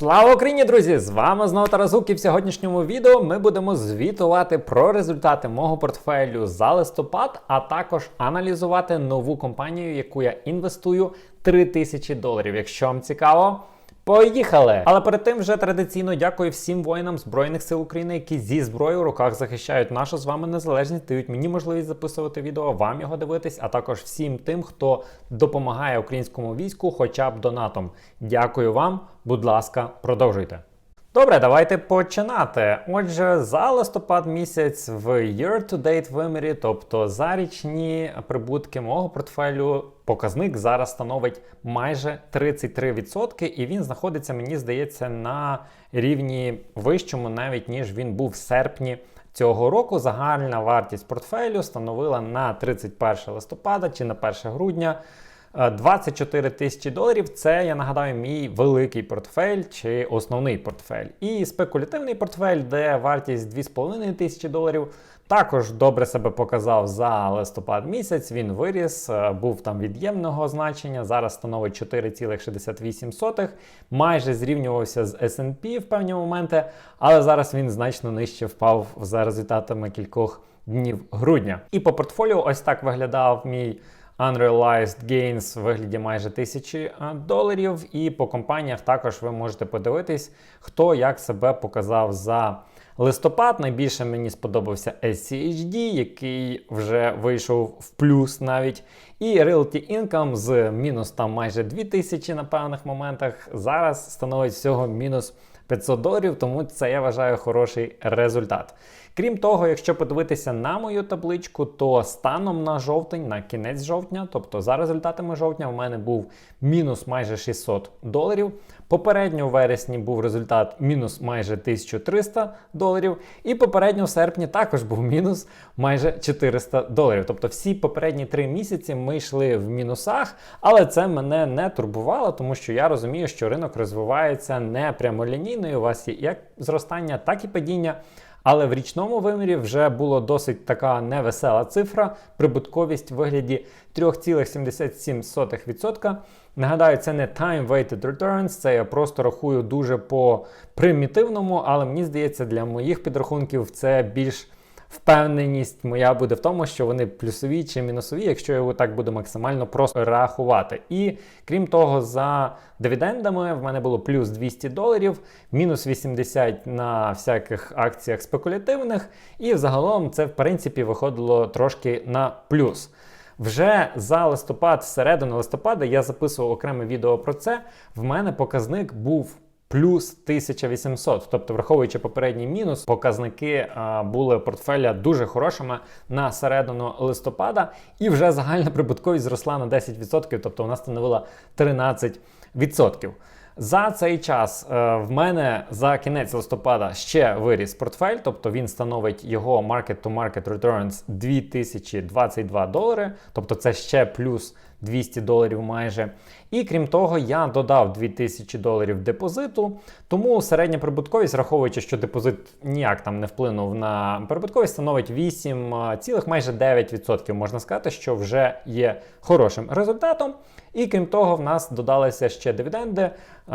Слава Україні, друзі! З вами знову Тарасук і в сьогоднішньому відео ми будемо звітувати про результати мого портфелю за листопад, а також аналізувати нову компанію, яку я інвестую 3000 доларів. Якщо вам цікаво. Поїхали! Але перед тим вже традиційно дякую всім воїнам Збройних сил України, які зі зброєю в руках захищають нашу з вами незалежність, дають мені можливість записувати відео, вам його дивитись, а також всім тим, хто допомагає українському війську, хоча б донатом. Дякую вам, будь ласка, продовжуйте. Добре, давайте починати. Отже, за листопад місяць в year-to-date вимірі, тобто за річні прибутки мого портфелю, показник зараз становить майже 33%, і він знаходиться, мені здається, на рівні вищому, навіть ніж він був в серпні. Цього року загальна вартість портфелю становила на 31 листопада чи на 1 грудня 24 тисячі доларів це, я нагадаю, мій великий портфель чи основний портфель. І спекулятивний портфель, де вартість 2,5 тисячі доларів, також добре себе показав за листопад місяць. Він виріс, е, був там від'ємного значення. Зараз становить 4,68, майже зрівнювався з SP в певні моменти, але зараз він значно нижче впав за результатами кількох днів грудня. І по портфоліо ось так виглядав мій. Unrealized Gains в вигляді майже тисячі доларів. І по компаніях також ви можете подивитись, хто як себе показав за листопад. Найбільше мені сподобався SCHD, який вже вийшов в плюс навіть. І Realty Income з мінус там майже 2000 на певних моментах. Зараз становить всього мінус 500 доларів, тому це я вважаю хороший результат. Крім того, якщо подивитися на мою табличку, то станом на жовтень, на кінець жовтня, тобто за результатами жовтня, у мене був мінус майже 600 доларів. Попередньо в вересні був результат мінус майже 1300 доларів. І попередньо в серпні також був мінус майже 400 доларів. Тобто всі попередні три місяці ми йшли в мінусах, але це мене не турбувало, тому що я розумію, що ринок розвивається не прямолінійно, і у вас є як зростання, так і падіння. Але в річному вимірі вже було досить така невесела цифра, прибутковість в вигляді 3,77%. Нагадаю, це не time-weighted returns, це я просто рахую дуже по примітивному, але мені здається, для моїх підрахунків це більш впевненість моя буде в тому, що вони плюсові чи мінусові, якщо я його так буду максимально просто рахувати. І крім того, за дивідендами в мене було плюс 200 доларів, мінус 80 на всяких акціях спекулятивних, і загалом це в принципі виходило трошки на плюс. Вже за листопад, середину листопада, я записував окреме відео про це. В мене показник був плюс 1800. Тобто, враховуючи попередній мінус, показники а, були портфеля дуже хорошими на середину листопада, і вже загальна прибутковість зросла на 10%, тобто вона становила 13%. За цей час е, в мене за кінець листопада ще виріс портфель, тобто він становить його market-to-market returns 2022 долари, тобто це ще плюс 200 доларів майже. І крім того, я додав 2000 доларів депозиту, тому середня прибутковість, враховуючи, що депозит ніяк там не вплинув на прибутковість, становить 8, цілих майже 9%. Можна сказати, що вже є хорошим результатом. І крім того, в нас додалися ще дивіденди.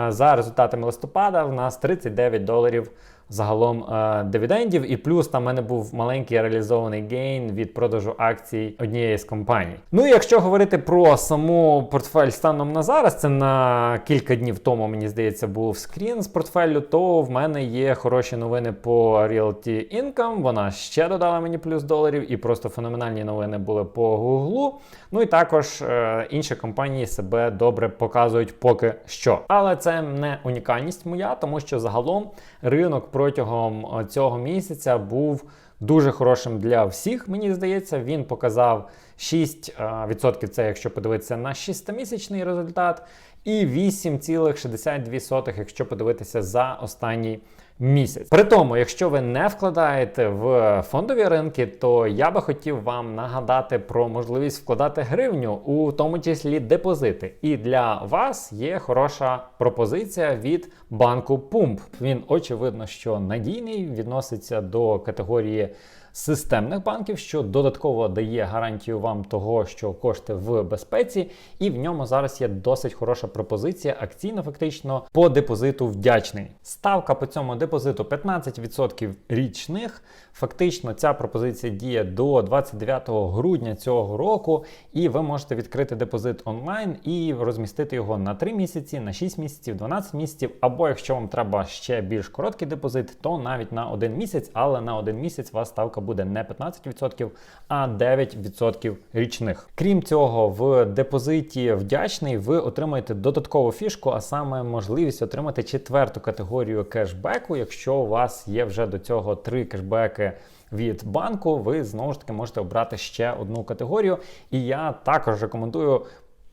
За результатами листопада в нас 39 доларів загалом е, дивідендів, і плюс там в мене був маленький реалізований гейн від продажу акцій однієї з компаній. Ну і якщо говорити про саму портфель станом на зараз, це на кілька днів тому, мені здається, був скрін з портфелю, то в мене є хороші новини по Realty Income. Вона ще додала мені плюс доларів, і просто феноменальні новини були по Google. Ну і також е, інші компанії себе добре показують поки що. Але це не унікальність моя, тому що загалом ринок протягом цього місяця був дуже хорошим для всіх. Мені здається, він показав 6%, це якщо подивитися на 6-місячний результат, і 8,62%, якщо подивитися за останній місяць. При тому, якщо ви не вкладаєте в фондові ринки, то я би хотів вам нагадати про можливість вкладати гривню, у тому числі депозити. І для вас є хороша пропозиція від банку Пумп. Він очевидно, що надійний, відноситься до категорії системних банків, що додатково дає гарантію вам того, що кошти в безпеці, і в ньому зараз є досить хороша пропозиція акційно, фактично по депозиту вдячний. Ставка по цьому депозиту 15% річних. Фактично, ця пропозиція діє до 29 грудня цього року, і ви можете відкрити депозит онлайн і розмістити його на 3 місяці, на 6 місяців, 12 місяців. Або якщо вам треба ще більш короткий депозит, то навіть на 1 місяць, але на 1 місяць вас ставка буде не 15%, а 9% річних. Крім цього, в депозиті вдячний ви отримаєте додаткову фішку, а саме можливість отримати четверту категорію кешбеку. Якщо у вас є вже до цього три кешбеки від банку, ви знову ж таки можете обрати ще одну категорію. І я також рекомендую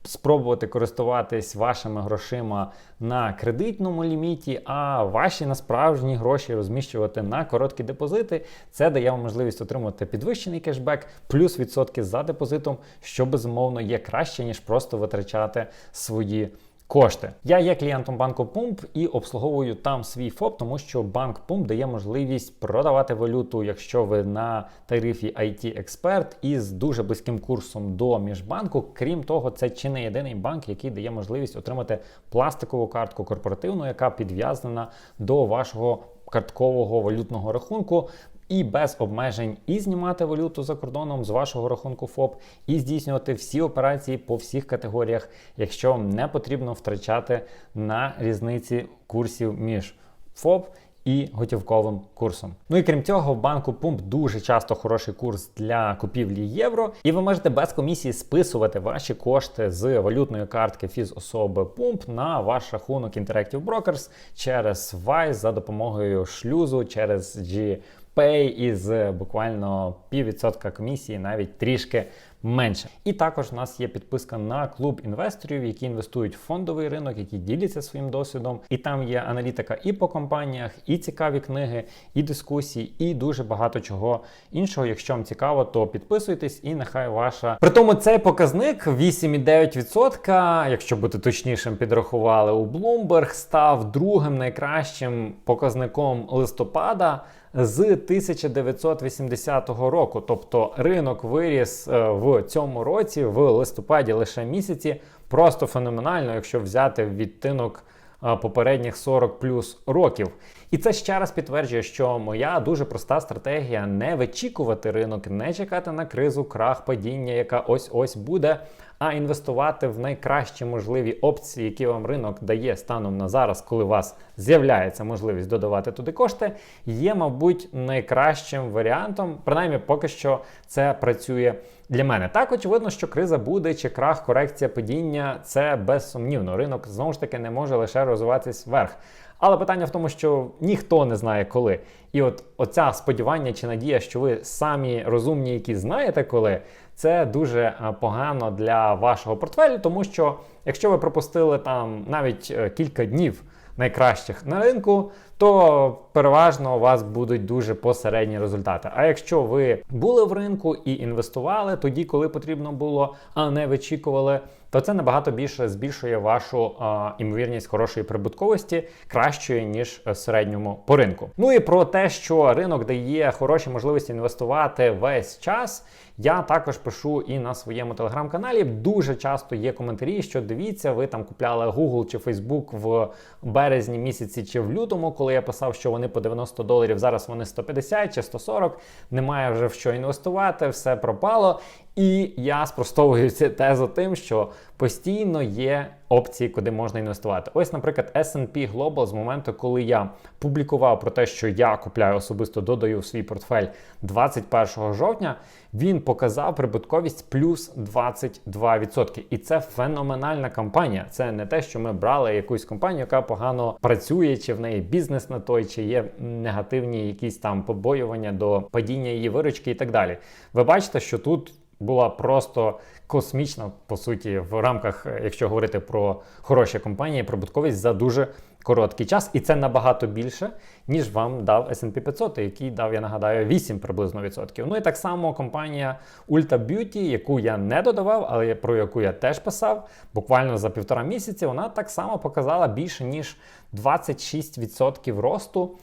спробувати користуватись вашими грошима на кредитному ліміті, а ваші на справжні гроші розміщувати на короткі депозити. Це дає вам можливість отримати підвищений кешбек, плюс відсотки за депозитом, що безумовно є краще, ніж просто витрачати свої кошти. Я є клієнтом банку Пумп і обслуговую там свій ФОП, тому що банк Пумп дає можливість продавати валюту, якщо ви на тарифі IT Експерт із дуже близьким курсом до міжбанку. Крім того, це чи не єдиний банк, який дає можливість отримати пластикову картку корпоративну, яка підв'язана до вашого карткового валютного рахунку і без обмежень і знімати валюту за кордоном з вашого рахунку ФОП, і здійснювати всі операції по всіх категоріях, якщо вам не потрібно втрачати на різниці курсів між ФОП. І готівковим курсом. Ну і крім цього, в банку Пумп дуже часто хороший курс для купівлі євро, і ви можете без комісії списувати ваші кошти з валютної картки фізособи Пумп на ваш рахунок Interactive Brokers через Wise за допомогою шлюзу через G Pay із буквально піввідсотка комісії, навіть трішки менше. І також у нас є підписка на клуб інвесторів, які інвестують в фондовий ринок, які діляться своїм досвідом. І там є аналітика і по компаніях, і цікаві книги, і дискусії, і дуже багато чого іншого. Якщо вам цікаво, то підписуйтесь і нехай ваша. При тому цей показник 8,9%, якщо бути точнішим, підрахували у Bloomberg, став другим найкращим показником листопада з 1980 року. Тобто ринок виріс е, в цьому році, в листопаді лише місяці. Просто феноменально, якщо взяти відтинок е, попередніх 40 плюс років. І це ще раз підтверджує, що моя дуже проста стратегія не вичікувати ринок, не чекати на кризу, крах, падіння, яка ось ось буде а інвестувати в найкращі можливі опції, які вам ринок дає станом на зараз, коли у вас з'являється можливість додавати туди кошти, є, мабуть, найкращим варіантом. Принаймні, поки що це працює для мене. Так, очевидно, що криза буде, чи крах, корекція падіння це безсумнівно. Ринок знову ж таки не може лише розвиватись вверх. Але питання в тому, що ніхто не знає коли. І от оця сподівання чи надія, що ви самі розумні, які знаєте коли, це дуже погано для вашого портфелю, тому що якщо ви пропустили там навіть е, кілька днів найкращих на ринку, то переважно у вас будуть дуже посередні результати. А якщо ви були в ринку і інвестували тоді, коли потрібно було, а не вичікували, то це набагато більше збільшує вашу а, імовірність хорошої прибутковості кращої ніж в середньому по ринку. Ну і про те, що ринок дає хороші можливості інвестувати весь час. Я також пишу і на своєму телеграм-каналі. Дуже часто є коментарі, що дивіться, ви там купляли Google чи Facebook в березні місяці чи в лютому, коли я писав, що вони по 90 доларів, зараз вони 150 чи 140, немає вже в що інвестувати, все пропало. І я спростовую цю тезу тим, що постійно є опції, куди можна інвестувати. Ось, наприклад, S&P Global з моменту, коли я публікував про те, що я купляю особисто, додаю в свій портфель 21 жовтня, він показав прибутковість плюс 22%. І це феноменальна кампанія. Це не те, що ми брали якусь компанію, яка погано працює, чи в неї бізнес на той, чи є негативні якісь там побоювання до падіння її виручки і так далі. Ви бачите, що тут була просто космічна, по суті, в рамках, якщо говорити про хороші компанії, прибутковість за дуже короткий час, і це набагато більше, ніж вам дав S&P 500, який дав, я нагадаю, 8 приблизно відсотків. Ну і так само компанія Ulta Beauty, яку я не додавав, але про яку я теж писав, буквально за півтора місяці, вона так само показала більше ніж 26% росту.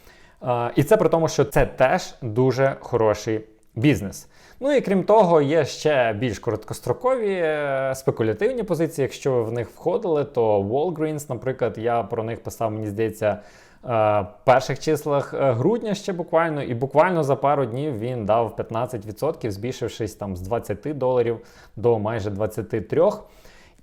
І це при тому, що це теж дуже хороший бізнес. Ну і крім того, є ще більш короткострокові е, спекулятивні позиції. Якщо ви в них входили, то Walgreens, наприклад, я про них писав, мені здається, е, в перших числах е, грудня ще буквально, і буквально за пару днів він дав 15%, збільшившись там з 20 доларів до майже 23.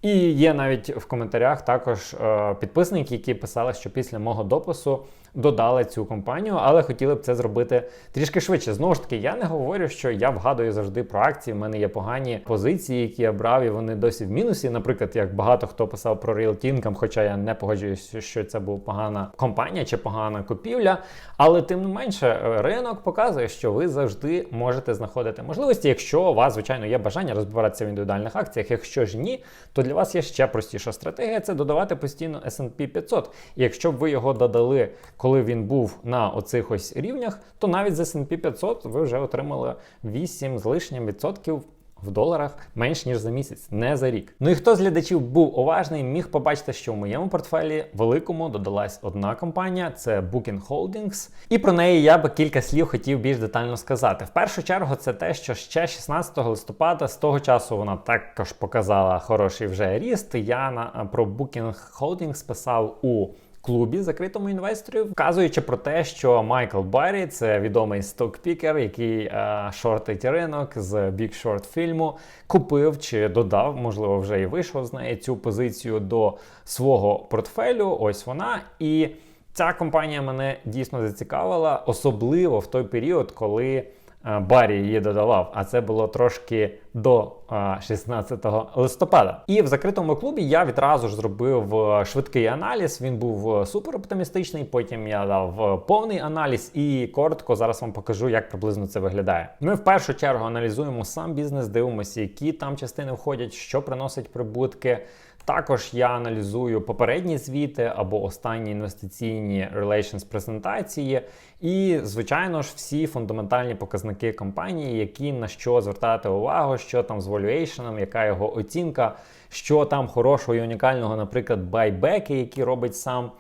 І є навіть в коментарях також підписники, які писали, що після мого допису додали цю компанію, але хотіли б це зробити трішки швидше. Знову ж таки, я не говорю, що я вгадую завжди про акції. В мене є погані позиції, які я брав, і вони досі в мінусі. Наприклад, як багато хто писав про Realty Income, хоча я не погоджуюся, що це була погана компанія чи погана купівля. Але тим не менше, е, ринок показує, що ви завжди можете знаходити можливості, якщо у вас, звичайно, є бажання розбиратися в індивідуальних акціях. Якщо ж ні, то для вас є ще простіша стратегія це додавати постійно S&P 500. І якщо б ви його додали, коли він був на оцих ось рівнях, то навіть з S&P 500 ви вже отримали 8 з лишнім відсотків. В доларах менш ніж за місяць, не за рік. Ну і хто з глядачів був уважний, міг побачити, що в моєму портфелі великому додалась одна компанія це Booking Holdings. І про неї я би кілька слів хотів більш детально сказати. В першу чергу, це те, що ще 16 листопада з того часу вона також показала хороший вже ріст. Я на про Booking Holdings писав у клубі закритому інвесторів, вказуючи про те, що Майкл Баррі, це відомий стокпікер, який е, шортить ринок з Big Short фільму, купив чи додав, можливо, вже і вийшов з неї цю позицію до свого портфелю. Ось вона і. Ця компанія мене дійсно зацікавила, особливо в той період, коли е, Баррі її додавав. А це було трошки до 16 листопада. І в закритому клубі я відразу ж зробив е, швидкий аналіз. Він був е, супер оптимістичний. Потім я дав е, повний аналіз і коротко зараз вам покажу, як приблизно це виглядає. Ми в першу чергу аналізуємо сам бізнес, дивимося, які там частини входять, що приносить прибутки. Також я аналізую попередні звіти або останні інвестиційні relations презентації, і, звичайно ж, всі фундаментальні показники компанії, які на що звертати увагу, що там з valuation, яка його оцінка, що там хорошого і унікального, наприклад, байбеки, які робить сам.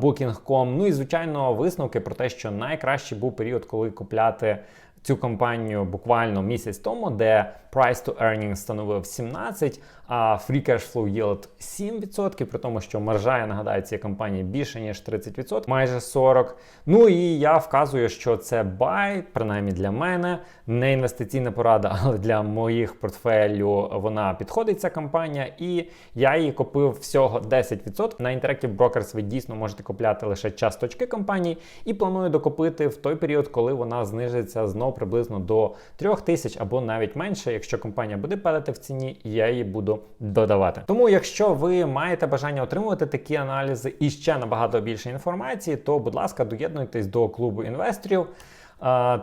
Booking.com. Ну і звичайно, висновки про те, що найкращий був період, коли купляти цю компанію буквально місяць тому, де price to earnings становив 17, а free cash flow yield 7%, при тому, що маржа, я нагадаю, цієї компанії більше, ніж 30%, майже 40%. Ну і я вказую, що це buy, принаймні для мене, не інвестиційна порада, але для моїх портфелю вона підходить ця компанія, і я її купив всього 10%. На Interactive Brokers ви дійсно можете купляти лише часточки компанії, і планую докупити в той період, коли вона знижиться знову приблизно до 3 тисяч або навіть менше. Якщо компанія буде падати в ціні, я її буду додавати. Тому, якщо ви маєте бажання отримувати такі аналізи і ще набагато більше інформації, то будь ласка, доєднуйтесь до клубу інвесторів.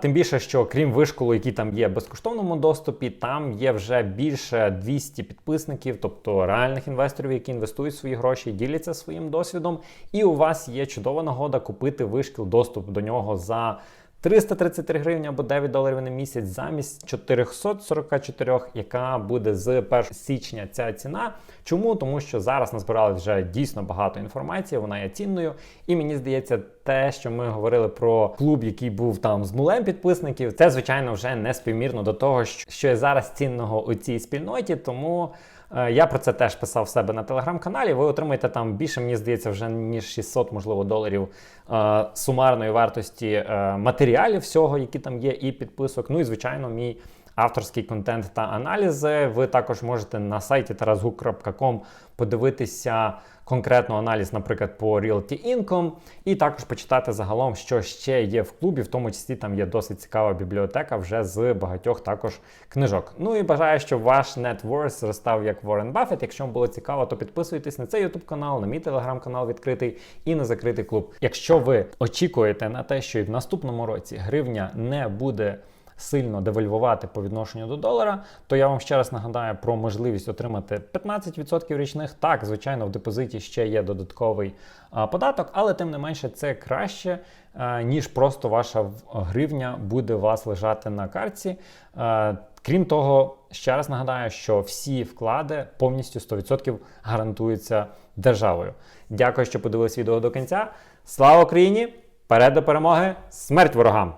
Тим більше, що крім вишколу, який там є в безкоштовному доступі, там є вже більше 200 підписників, тобто реальних інвесторів, які інвестують свої гроші, діляться своїм досвідом. І у вас є чудова нагода купити вишкіл, доступ до нього за 333 гривні або 9 доларів на місяць замість 444, яка буде з 1 січня ця ціна. Чому? Тому що зараз назбирали вже дійсно багато інформації, вона є цінною. І мені здається, те, що ми говорили про клуб, який був там з нулем підписників, це звичайно вже не співмірно до того, що є зараз цінного у цій спільноті. Тому. Е, я про це теж писав в себе на телеграм-каналі. Ви отримаєте там більше, мені здається, вже ніж 600, можливо, доларів е, сумарної вартості е, матеріалів всього, які там є, і підписок. Ну і звичайно, мій авторський контент та аналізи. Ви також можете на сайті tarasguk.com подивитися конкретно аналіз, наприклад, по Realty Income, і також почитати загалом, що ще є в клубі, в тому числі там є досить цікава бібліотека вже з багатьох також книжок. Ну і бажаю, щоб ваш net worth зростав як Warren Buffett. Якщо вам було цікаво, то підписуйтесь на цей YouTube канал, на мій телеграм-канал відкритий і на закритий клуб. Якщо ви очікуєте на те, що і в наступному році гривня не буде сильно девальвувати по відношенню до долара, то я вам ще раз нагадаю про можливість отримати 15% річних. Так, звичайно, в депозиті ще є додатковий податок, але тим не менше це краще, ніж просто ваша гривня буде у вас лежати на картці. Крім того, ще раз нагадаю, що всі вклади повністю 100% гарантуються державою. Дякую, що подивились відео до кінця. Слава Україні! Перед до перемоги! Смерть ворогам!